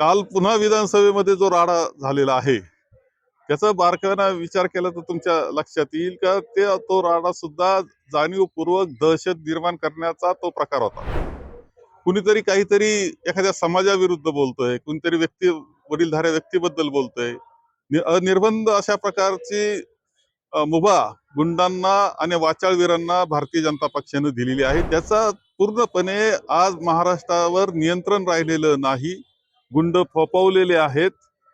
काल पुन्हा विधानसभेमध्ये जो राडा झालेला आहे त्याचा बारकाना विचार केला तर तुमच्या लक्षात येईल का? ते तो राडा सुद्धा जाणीवपूर्वक दहशत निर्माण करण्याचा तो प्रकार होता. कुणीतरी काहीतरी एखाद्या समाजाविरुद्ध बोलतोय कुणीतरी व्यक्ती वडीलधाऱ्या व्यक्तीबद्दल बोलतोय. अनिर्बंध अशा प्रकारची मुभा गुंडांना आणि वाचाळवीरांना भारतीय जनता पक्षाने दिलेली आहे. त्याचा पूर्णपणे आज महाराष्ट्रावर नियंत्रण राहिलेलं नाही. गुंड फोपवलेले आहेत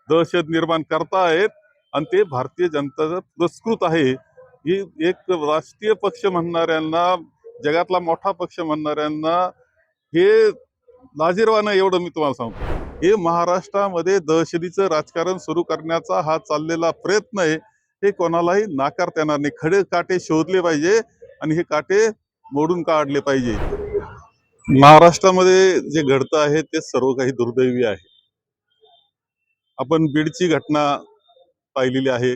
दहशत निर्माण करतायत आणि ते भारतीय जनता पुरस्कृत आहे. ही एक राष्ट्रीय पक्ष म्हणणाऱ्यांना जगातला मोठा पक्ष म्हणणाऱ्यांना हे लाजीरवानं एवढं मी तुम्हाला सांगतो. हे महाराष्ट्रामध्ये दहशतीचं राजकारण सुरू करण्याचा हा चाललेला प्रयत्न आहे. हे कोणालाही नाकारता येणार नाही. खडे काटे शोधले पाहिजे आणि हे काटे मोडून काढले पाहिजे. महाराष्ट्रामध्ये जे घडतं आहे ते सर्व काही दुर्दैवी आहे. आपण बीडची घटना पाहिलेली आहे.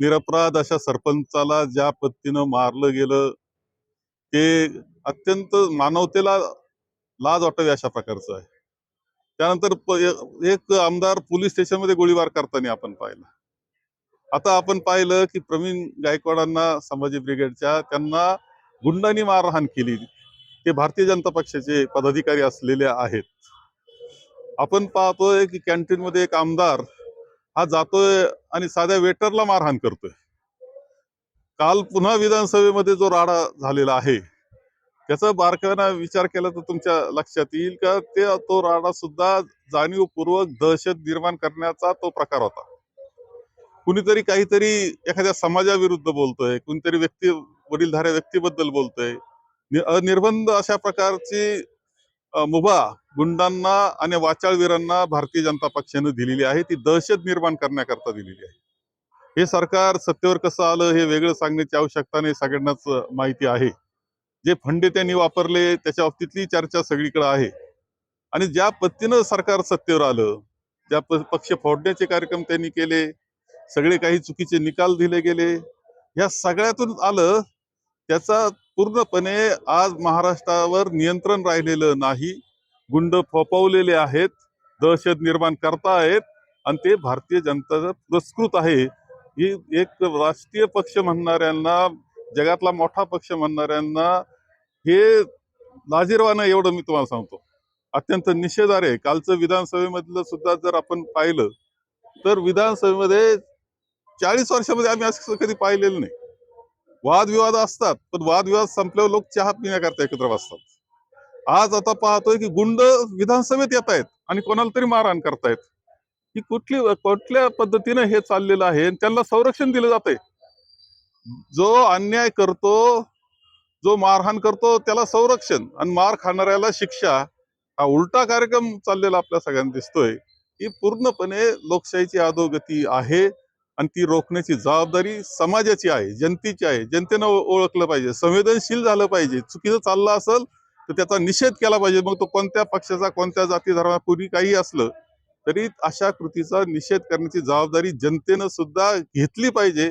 निरपराध अशा सरपंचाला ज्या पद्धतीनं मारलं गेलं ते अत्यंत मानवतेला लाज वाटावी अशा प्रकारचं आहे. त्यानंतर एक आमदार पोलीस स्टेशनमध्ये गोळीबार करताना आपण पाहिलं. आता आपण पाहिलं की प्रवीण गायकवाडांना संभाजी ब्रिगेडच्या त्यांना गुंडांनी मारहाण केली. ते भारतीय जनता पक्षाचे पदाधिकारी असलेले आहेत. आपण पाहतोय की कॅन्टीन मध्ये एक आमदार हा जातोय आणि साध्या वेटरला मारहाण करतोय. काल पुन्हा विधानसभेमध्ये जो राडा झालेला आहे त्याचा बारकाना विचार केला तर तुमच्या लक्षात येईल का? ते तो राडा सुद्धा जाणीवपूर्वक दहशत निर्माण करण्याचा तो प्रकार होता. कुणीतरी काहीतरी एखाद्या समाजाविरुद्ध बोलतोय कुणीतरी व्यक्ती वडीलधाऱ्या व्यक्तीबद्दल बोलतोय. निर्बंध अनिर्बंध अशा प्रकारची मुभा गुंडांना आणि वाचाळवीरांना भारतीय जनता पक्षाने दिलेली आहे. ती दहशत निर्माण करण्याकरता दिलेली आहे. हे सरकार सत्तेवर कसं आलं हे वेगळं सांगण्याची आवश्यकता नाही सगळ्यांनाच माहिती आहे. जे फंडे त्यांनी वापरले त्याच्या बाबतीतली चर्चा सगळीकडे आहे. आणि ज्या पद्धतीनं सरकार सत्तेवर आलं ज्या प- पक्ष फोडण्याचे कार्यक्रम त्यांनी केले सगळे काही चुकीचे निकाल दिले गेले या सगळ्यातून आलं त्याचा पूर्णपणे आज महाराष्ट्रावर नियंत्रण राहिलेलं नाही. गुंड फोपवलेले आहेत. दहशत निर्माण करतायत. आणि ते भारतीय जनता पुरस्कृत आहे. ही एक राष्ट्रीय पक्ष म्हणणाऱ्यांना जगातला मोठा पक्ष म्हणणाऱ्यांना हे लाजीरवानं एवढं मी तुम्हाला सांगतो. अत्यंत निषेधार आहे. कालचं विधानसभेमधलं सुद्धा जर आपण पाहिलं तर विधानसभेमध्ये चाळीस वर्षामध्ये आम्ही असं कधी पाहिलेलं नाही. वादविवाद असतात पण वादविवाद संपल्यावर लोक चहा पिण्याकरता एकत्र बसतात. आज आता पाहतोय की गुंड विधानसभेत येत आहेत आणि कोणाला तरी मारहाण करतायत. ही कुठली कुठल्या पद्धतीने हे चाललेलं आहे आणि त्यांना संरक्षण दिलं जाते जो अन्याय करतो जो मारहाण करतो त्याला संरक्षण आणि मार खाणाऱ्याला शिक्षा हा उलटा कार्यक्रम चाललेला आपल्या सगळ्यांना दिसतोय. ही पूर्णपणे लोकशाहीची अधोगती आहे. आणि ती रोखण्याची जबाबदारी समाजाची आहे जनतेची आहे. जनतेनं ओळखलं पाहिजे संवेदनशील झालं पाहिजे. चुकीचं चाललं असेल तर त्याचा निषेध केला पाहिजे. मग तो कोणत्या पक्षाचा कोणत्या जाती धर्मापूर्वी काही असलं तरी अशा कृतीचा निषेध करण्याची जबाबदारी जनतेनं सुद्धा घेतली पाहिजे.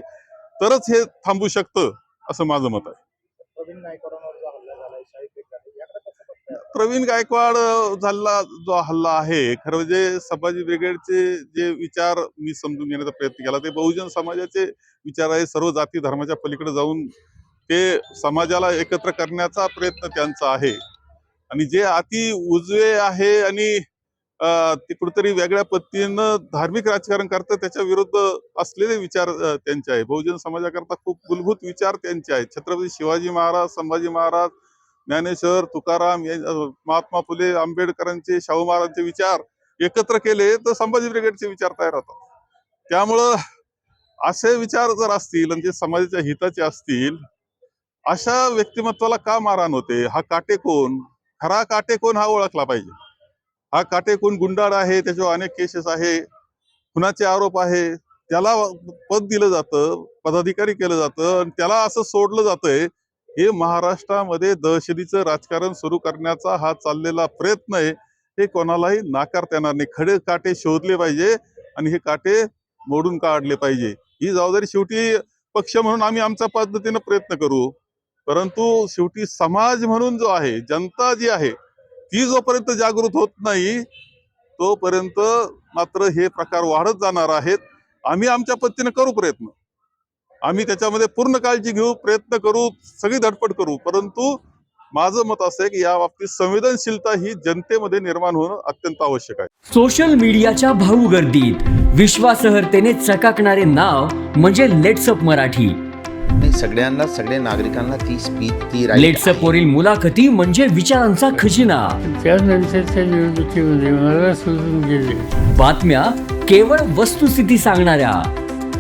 तरच हे थांबू शकतं असं माझं मत आहे प्रवीण गायकवाडांवर जो हल्ला झालाय शाहिद बेगदार याकडे कसं बघताय प्रवीण गायकवाड झाला जो हल्ला आहे खरं म्हणजे संभाजी ब्रिगेडचे जे विचार मी समजून घेण्याचा प्रयत्न केला ते बहुजन समाजाचे विचार आहे. सर्व जाती धर्माच्या पलीकडे जाऊन ते समाजाला एकत्र करण्याचा प्रयत्न त्यांचा आहे. आणि जे अति उजवे आहे आणि ते कुठेतरी वेगळ्या पद्धतीनं धार्मिक राजकारण करतं त्याच्या विरुद्ध असलेले विचार त्यांचे आहे. बहुजन समाजाकरता खूप मूलभूत विचार त्यांचे आहेत. छत्रपती शिवाजी महाराज संभाजी महाराज ज्ञानेश्वर तुकाराम महात्मा फुले आंबेडकरांचे शाहू महाराजांचे विचार एकत्र केले तर संभाजी ब्रिगेडचे विचार तयार होतात. त्यामुळं असे विचार जर असतील आणि ते समाजाच्या हिताचे असतील अशा व्यक्तिमत्वाला का मारहाण होते? हा काटेकोन खरा काटेकोन हा ओळखला पाहिजे. हा काटेकोन गुंडाळ आहे? त्याच्यावर अनेक केसेस आहे. खुनाचे आरोप आहे. त्याला पद दिलं जातं पदाधिकारी केलं जातं आणि त्याला असं सोडलं जातंय हे महाराष्ट्रामध्ये दहशतीचं राजकारण सुरू करण्याचा हा चाललेला प्रयत्न आहे. हे कोणालाही नाकारता येणार नाही. खडे काटे शोधले पाहिजे आणि हे काटे मोडून काढले पाहिजे. ही जबाबदारी शेवटी पक्ष म्हणून आम्ही आमच्या पद्धतीनं प्रयत्न करू. परंतु शेवटी समाज म्हणून जो आहे जनता जी आहे ती जोपर्यंत जागृत होत नाही तोपर्यंत मात्र हे प्रकार वाढत जाणार आहेत. आम्ही आमच्या पद्धतीने करू प्रयत्न. आम्ही त्याच्यामध्ये पूर्ण काळजी घेऊ प्रयत्न करू सगळी धडपड करू. परंतु माझं मत असं आहे की या बाबतीत संवेदनशीलता ही जनतेमध्ये निर्माण होणं अत्यंत आवश्यक आहे. सोशल मीडियाच्या भाऊ गर्दीत विश्वासार्हतेने चकाकणारे नाव म्हणजे लेट्सअप मराठी. सगळ्यांना सगळ्या नागरिकांना ती स्पीच ती लेट्सअप. वरील मुलाखती म्हणजे विचारांचा खजिना. त्यानंतरच्या निवडणुकीमध्ये मला सोडून गेले. बातम्या केवळ वस्तुस्थिती सांगणाऱ्या.